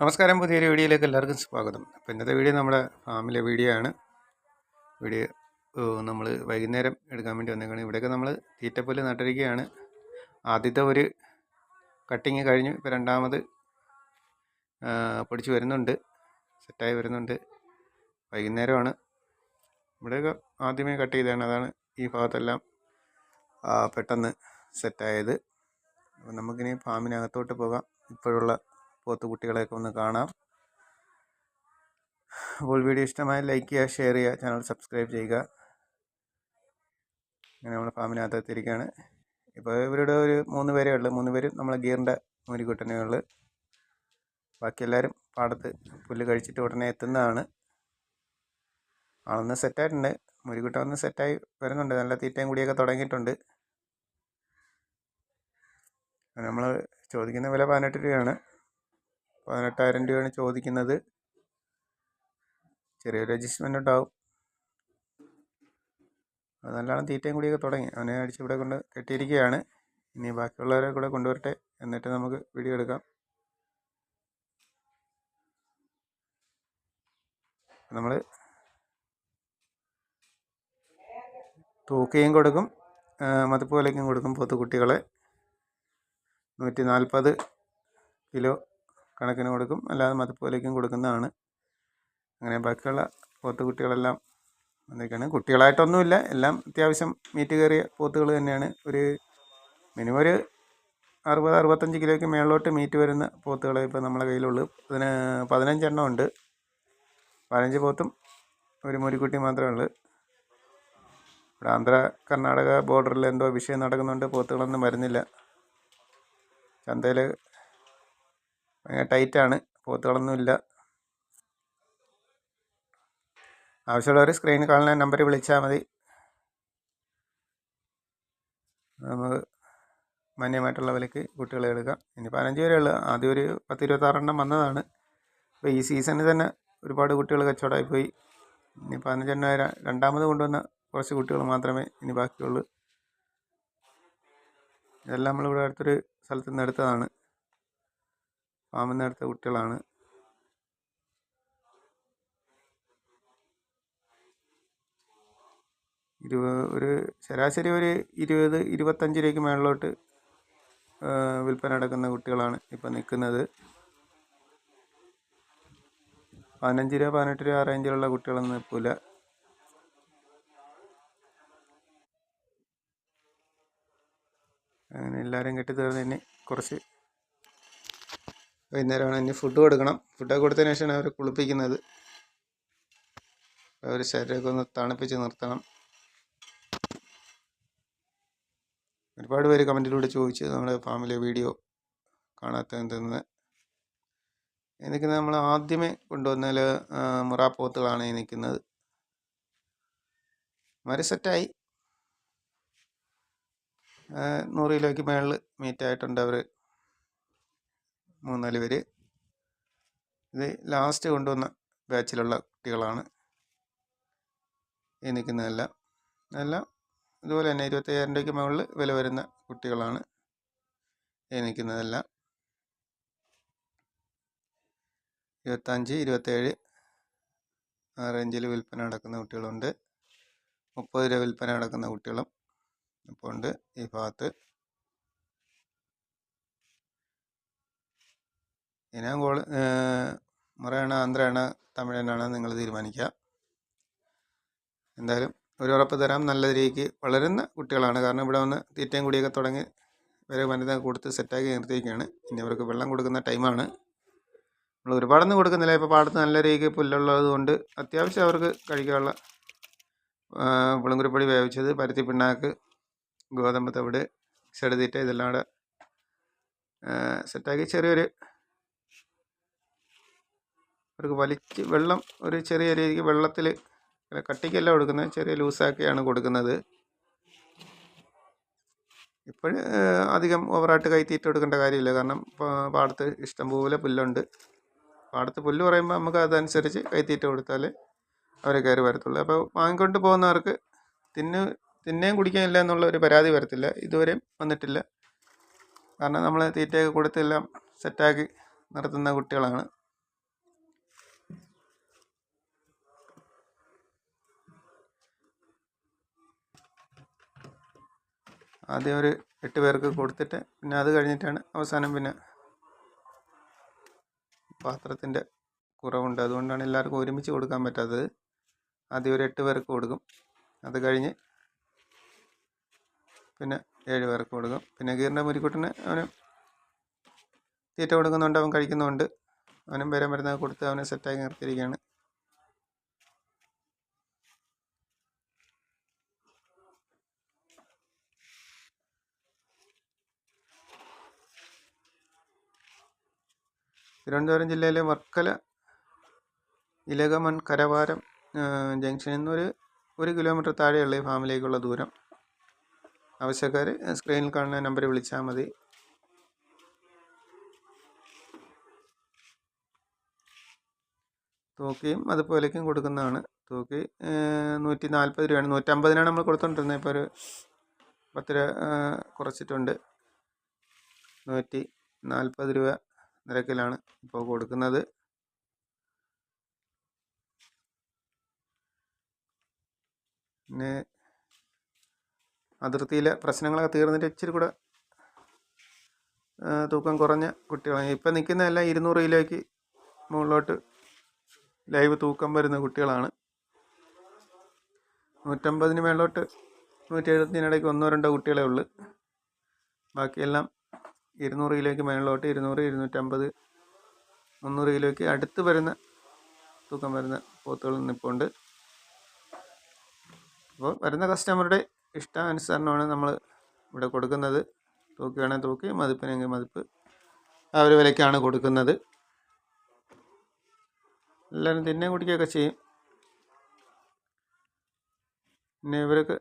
നമസ്കാരം. പുതിയൊരു വീഡിയോയിലേക്ക് എല്ലാവർക്കും സ്വാഗതം. അപ്പോൾ ഇന്നത്തെ വീഡിയോ നമ്മുടെ ഫാമിലെ വീഡിയോ ആണ്. വീഡിയോ നമ്മൾ വൈകുന്നേരം എടുക്കാൻ വേണ്ടി വന്നേക്കാണ്. ഇവിടെയൊക്കെ നമ്മൾ തീറ്റപ്പുല്ല് നട്ടിരിക്കുകയാണ്. ആദ്യത്തെ ഒരു കട്ടിങ് കഴിഞ്ഞു. ഇപ്പോൾ രണ്ടാമത് പൊടിച്ച് വരുന്നുണ്ട്. സെറ്റായി വരുന്നുണ്ട്. വൈകുന്നേരമാണ്. ഇവിടെയൊക്കെ ആദ്യമേ കട്ട് ചെയ്തതാണ്. അതാണ് ഈ ഭാഗത്തെല്ലാം പെട്ടെന്ന് സെറ്റായത്. അപ്പോൾ നമുക്കിനി ഫാമിനകത്തോട്ട് പോകാം. ഇപ്പോഴുള്ള പോത്തുകുട്ടികളെയൊക്കെ ഒന്ന് കാണാം. അപ്പോൾ വീഡിയോ ഇഷ്ടമായ ലൈക്ക് ചെയ്യുക ഷെയർ ചെയ്യുക ചാനൽ സബ്സ്ക്രൈബ് ചെയ്യുക. അങ്ങനെ നമ്മൾ ഫാമിനകത്ത് എത്തിയിരിക്കുകയാണ്. ഇപ്പോൾ ഇവരുടെ ഒരു മൂന്ന് പേരേ ഉള്ളൂ. മൂന്ന് പേരും നമ്മളെ ഗിയറിന്റെ മുരിക്കുട്ടനേ ഉള്ളു. ബാക്കി എല്ലാവരും പാടത്ത് പുല്ല് കഴിച്ചിട്ട് ഉടനെ എത്തുന്നതാണ്. ആളൊന്ന് സെറ്റായിട്ടുണ്ട്. മുരിക്കുട്ട ഒന്ന് സെറ്റായി വരുന്നുണ്ട്. നല്ല തീറ്റയും കൂടിയൊക്കെ തുടങ്ങിയിട്ടുണ്ട്. നമ്മൾ ചോദിക്കുന്ന വില പതിനെട്ട് രൂപയാണ്. പതിനെട്ടായിരം രൂപയാണ് ചോദിക്കുന്നത്. ചെറിയൊരു അഡ്ജസ്റ്റ്മെന്റ് ഉണ്ടാവും. അത് നല്ലോണം തീറ്റയും കൂടിയൊക്കെ തുടങ്ങി. അവനെ അടിച്ച് ഇവിടെ കൊണ്ട് കെട്ടിയിരിക്കുകയാണ്. ഇനി ബാക്കിയുള്ളവരെ കൂടെ കൊണ്ടുവരട്ടെ. എന്നിട്ട് നമുക്ക് വീഡിയോ എടുക്കാം. നമ്മൾ തൂക്കുകയും കൊടുക്കും. മതിപ്പ് വിലയ്ക്കും കൊടുക്കും പോത്തുകുട്ടികളെ നൂറ്റി നാൽപ്പത് കിലോ കണക്കിന് കൊടുക്കും. അല്ലാതെ മതിപ്പ് വിലയ്ക്കും കൊടുക്കുന്നതാണ്. അങ്ങനെ ബാക്കിയുള്ള പോത്തുകുട്ടികളെല്ലാം വന്നിരിക്കുകയാണ്. കുട്ടികളായിട്ടൊന്നുമില്ല. എല്ലാം അത്യാവശ്യം മീറ്റ് കയറിയ പോത്തുകൾ തന്നെയാണ്. ഒരു മിനിമം ഒരു അറുപത് അറുപത്തഞ്ച് കിലോയ്ക്ക് മേളിലോട്ട് മീറ്റ് വരുന്ന പോത്തുകളെ ഇപ്പോൾ നമ്മളെ കയ്യിലുള്ളൂ. അതിന് പതിനഞ്ചെണ്ണം ഉണ്ട്. പതിനഞ്ച് പോത്തും ഒരു മുരിക്കുട്ടി മാത്രമേ ഉള്ളൂ. ഇവിടെ ആന്ധ്ര കർണാടക ബോർഡറിൽ എന്തോ വിഷയം നടക്കുന്നുണ്ട്. പോത്തുകളൊന്നും വരുന്നില്ല. ചന്തയിൽ ടൈറ്റാണ്. പോത്തുകളൊന്നുമില്ല. ആവശ്യമുള്ളവർ സ്ക്രീനിൽ കാണുന്ന നമ്പറിൽ വിളിച്ചാൽ മതി. നമുക്ക് മാന്യമായിട്ടുള്ള വിലയ്ക്ക് കുട്ടികളെ എടുക്കാം. ഇനി പതിനഞ്ച് വരെ ഉള്ളു. ആദ്യം ഒരു പത്ത് ഇരുപത്താറെണ്ണം വന്നതാണ്. അപ്പോൾ ഈ സീസണിൽ തന്നെ ഒരുപാട് കുട്ടികൾ കച്ചവടമായി പോയി ഇനി പതിനഞ്ചെണ്ണം വരെ രണ്ടാമത് കൊണ്ടുവന്ന കുറച്ച് കുട്ടികൾ മാത്രമേ ഇനി ബാക്കിയുള്ളൂ. ഇതെല്ലാം നമ്മളിവിടെ അടുത്തൊരു സ്ഥലത്ത് നിന്ന് എടുത്തതാണ്. ഫാമിൽ എടുത്ത കുട്ടികളാണ്. ഇരുപത് ഒരു ശരാശരി ഒരു ഇരുപത് ഇരുപത്തഞ്ച് രൂപയ്ക്ക് മേളിലോട്ട് വിൽപ്പന നടക്കുന്ന കുട്ടികളാണ് ഇപ്പം നിൽക്കുന്നത്. പതിനഞ്ച് രൂപ പതിനെട്ട് രൂപ ആ റേഞ്ചിലുള്ള കുട്ടികളൊന്നും നിൽക്കില്ല അങ്ങനെ എല്ലാവരും കെട്ടി തന്നെ കുറച്ച് വൈകുന്നേരമാണ്. ഇനി ഫുഡ് കൊടുക്കണം. ഫുഡൊക്കെ കൊടുത്തതിന് ശേഷമാണ് അവരെ കുളിപ്പിക്കുന്നത്. അവർ ശരീരമൊക്കെ ഒന്ന് തണുപ്പിച്ച് നിർത്തണം. ഒരുപാട് പേര് കമന്റിലൂടെ ചോദിച്ചു. നമ്മുടെ ഫാമിലെ വീഡിയോ കാണാത്ത എന്തെന്ന്. ഈ നിൽക്കുന്നത് നമ്മൾ ആദ്യമേ കൊണ്ടുവന്നാൽ മുറാപ്പോത്തുകളാണ് ഈ നിൽക്കുന്നത്. മര സെറ്റായി നൂറ് കിലോയ്ക്ക് മേളിൽ മീറ്റായിട്ടുണ്ട് അവർ മൂന്നാൽ പേര്. ഇത് ലാസ്റ്റ് കൊണ്ടുവന്ന ബാച്ചിലുള്ള കുട്ടികളാണ്. ഈ നിൽക്കുന്നതെല്ലാം. എല്ലാം ഇതുപോലെ തന്നെ ഇരുപത്തയ്യായിരം രൂപയ്ക്ക് മുകളിൽ വില വരുന്ന കുട്ടികളാണ് ഈ നിൽക്കുന്നതെല്ലാം. ഇരുപത്തഞ്ച് ഇരുപത്തേഴ് ആ റേഞ്ചിൽ വിൽപ്പന നടക്കുന്ന കുട്ടികളുണ്ട്. മുപ്പത് രൂപ വിൽപ്പന നടക്കുന്ന കുട്ടികളും ഇപ്പോൾ ഉണ്ട് ഈ ഭാഗത്ത്. ഇനം കോൾ മുറയാണ് ആന്ധ്രയാണ് തമിഴനാണ് നിങ്ങൾ തീരുമാനിക്കുക. എന്തായാലും ഒരു ഉറപ്പ് തരാം. നല്ല രീതിക്ക് വളരുന്ന കുട്ടികളാണ്. കാരണം ഇവിടെ വന്ന് തീറ്റയും കൂടിയൊക്കെ തുടങ്ങി വരെ വനിത കൊടുത്ത് സെറ്റാക്കി നിർത്തിയിരിക്കുകയാണ്. ഇനി അവർക്ക് വെള്ളം കൊടുക്കുന്ന ടൈമാണ് നമ്മൾ ഒരുപാടൊന്നും കൊടുക്കുന്നില്ല. ഇപ്പോൾ പാടത്ത് നല്ല രീതിക്ക് പുല്ലുള്ളത് കൊണ്ട് അത്യാവശ്യം അവർക്ക് കഴിക്കാനുള്ള പുളുങ്കുരുപ്പൊടി വേവിച്ചത് പരുത്തി പിണ്ണാക്ക് ഗോതമ്പ് തവിട് ചെടുതീറ്റ ഇതെല്ലാം കൂടെ സെറ്റാക്കി ചെറിയൊരു അവർക്ക് വലിച്ച് വെള്ളം ഒരു ചെറിയ രീതിക്ക് വെള്ളത്തിൽ കട്ടിക്കല്ല കൊടുക്കുന്നത് ചെറിയ ലൂസാക്കിയാണ് കൊടുക്കുന്നത്. ഇപ്പോൾ അധികം ഓവറായിട്ട് കൈത്തീറ്റ കൊടുക്കേണ്ട കാര്യമില്ല. കാരണം പാടത്ത് ഇഷ്ടം പോലെ പുല്ലുണ്ട്. പാടത്ത് പുല്ല് പറയുമ്പോൾ നമുക്ക് അതനുസരിച്ച് കൈത്തീറ്റ കൊടുത്താൽ അവരെ കയറി വരത്തുള്ളൂ. അപ്പോൾ വാങ്ങിക്കൊണ്ട് പോകുന്നവർക്ക് തിന്ന് തിന്നേം കുടിക്കാനില്ല എന്നുള്ള ഒരു പരാതി വരത്തില്ല. ഇതുവരെയും വന്നിട്ടില്ല. കാരണം നമ്മൾ തീറ്റയൊക്കെ കൊടുത്തെല്ലാം സെറ്റാക്കി നിർത്തുന്ന കുട്ടികളാണ്. ആദ്യം ഒരു എട്ട് പേർക്ക് കൊടുത്തിട്ട് പിന്നെ അത് കഴിഞ്ഞിട്ടാണ് അവസാനം പിന്നെ പാത്രത്തിന്റെ കുറവുണ്ട്. അതുകൊണ്ടാണ് എല്ലാവർക്കും ഒരുമിച്ച് കൊടുക്കാൻ പറ്റാത്തത്. ആദ്യം ഒരു എട്ട് പേർക്ക് കൊടുക്കും. അത് കഴിഞ്ഞ് പിന്നെ ഏഴ് പേർക്ക് കൊടുക്കും. പിന്നെ ഗീറിന്റെ മുരിക്കുട്ടന് അവന് തീറ്റ കൊടുക്കുന്നുണ്ട്. അവൻ കഴിക്കുന്നുണ്ട്. അവനും വരെ മരുന്നൊക്കെ കൊടുത്ത് അവനെ സെറ്റാക്കി നിർത്തിയിരിക്കുകയാണ്. തിരുവനന്തപുരം ജില്ലയിലെ വർക്കല ഇലകമൺ കരവാരം ജംഗ്ഷനിൽ നിന്ന് ഒരു ഒരു കിലോമീറ്റർ താഴെയുള്ള ഈ ഫാമിലേക്കുള്ള ദൂരം. ആവശ്യക്കാർ സ്ക്രീനിൽ കാണുന്ന നമ്പറിൽ വിളിച്ചാൽ മതി. തൂക്കിയും അതുപോലേക്കും കൊടുക്കുന്നതാണ്. തൂക്കി നൂറ്റി നാൽപ്പത് രൂപയാണ്. നൂറ്റമ്പതിനാണ് നമ്മൾ കൊടുത്തോണ്ടിരുന്നത് ഇപ്പോൾ ഒരു പത്ത് രൂപ കുറച്ചിട്ടുണ്ട്. നൂറ്റി നാൽപ്പത് രൂപ. നിരക്കിലാണ് ഇപ്പോൾ കൊടുക്കുന്നത്. പിന്നെ അതിർത്തിയിലെ പ്രശ്നങ്ങളൊക്കെ തീർന്നിട്ട് ഇച്ചിരി കൂടെ തൂക്കം കുറഞ്ഞ കുട്ടികളാണ് ഇപ്പം നിൽക്കുന്നതെല്ലാം ഇരുന്നൂറ് കിലോയ്ക്ക് മുകളിലോട്ട് ലൈവ് തൂക്കം വരുന്ന കുട്ടികളാണ്. നൂറ്റമ്പതിന് മേളിലോട്ട് നൂറ്റി എഴുപത്തിനിടയ്ക്ക് ഒന്നോ രണ്ടോ കുട്ടികളെ ഉള്ളു. ബാക്കിയെല്ലാം ഇരുന്നൂറ് കിലോയ്ക്ക് മേളിലോട്ട് ഇരുന്നൂറ് ഇരുന്നൂറ്റമ്പത് മുന്നൂറ് കിലോയ്ക്ക് അടുത്ത് വരുന്ന തൂക്കം വരുന്ന പോത്തുകൾ നിൽപ്പുണ്ട് അപ്പോൾ വരുന്ന കസ്റ്റമറുടെ ഇഷ്ടാനുസരണമാണ് നമ്മൾ ഇവിടെ കൊടുക്കുന്നത്. തൂക്കുകയാണെങ്കിൽ തൂക്കി മതിപ്പിനെങ്കിൽ മതിപ്പ് ആ ഒരു വിലയ്ക്കാണ് കൊടുക്കുന്നത്. എല്ലാവരും തിന്നെ കുടിക്കുകയൊക്കെ ചെയ്യും. പിന്നെ ഇവർക്ക്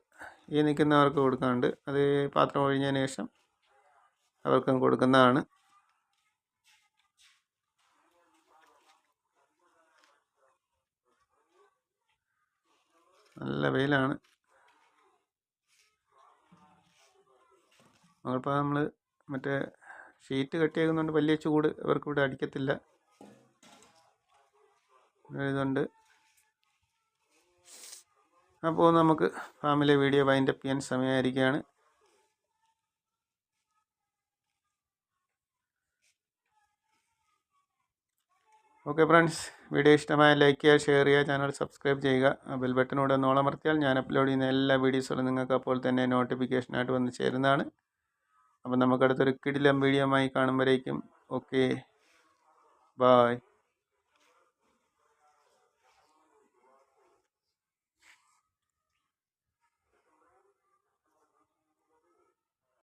ഈ നിൽക്കുന്നവർക്ക് കൊടുക്കാറുണ്ട് അത് പാത്രം ഒഴിഞ്ഞതിന് ശേഷം അവർക്കും കൊടുക്കുന്നതാണ്. നല്ല വെയിലാണ്. അപ്പോൾ നമ്മൾ മറ്റേ ഷീറ്റ് കെട്ടിയേക്കുന്നതുകൊണ്ട് വലിയ ചൂട് ഇവർക്ക് ഇവിടെ അടിക്കത്തില്ല. ഇതുണ്ട്. അപ്പോൾ നമുക്ക് ഫാമിലി വീഡിയോ വൈൻഡപ്പ് ചെയ്യാൻ സമയമായിരിക്കുകയാണ്. ഓക്കെ ഫ്രണ്ട്സ് വീഡിയോ ഇഷ്ടമായ ലൈക്ക് ചെയ്യുക ഷെയർ ചെയ്യുക ചാനൽ സബ്സ്ക്രൈബ് ചെയ്യുക. ബെൽ ബട്ടനോട് നോളമർത്തിയാൽ ഞാൻ അപ്ലോഡ് ചെയ്യുന്ന എല്ലാ വീഡിയോസുകളും നിങ്ങൾക്ക് അപ്പോൾ തന്നെ നോട്ടിഫിക്കേഷനായിട്ട് വന്ന് ചേരുന്നതാണ്. അപ്പോൾ നമുക്കടുത്തൊരു കിടിലം വീഡിയോ ആയി കാണുമ്പോഴേക്കും ഓക്കെ ബായ്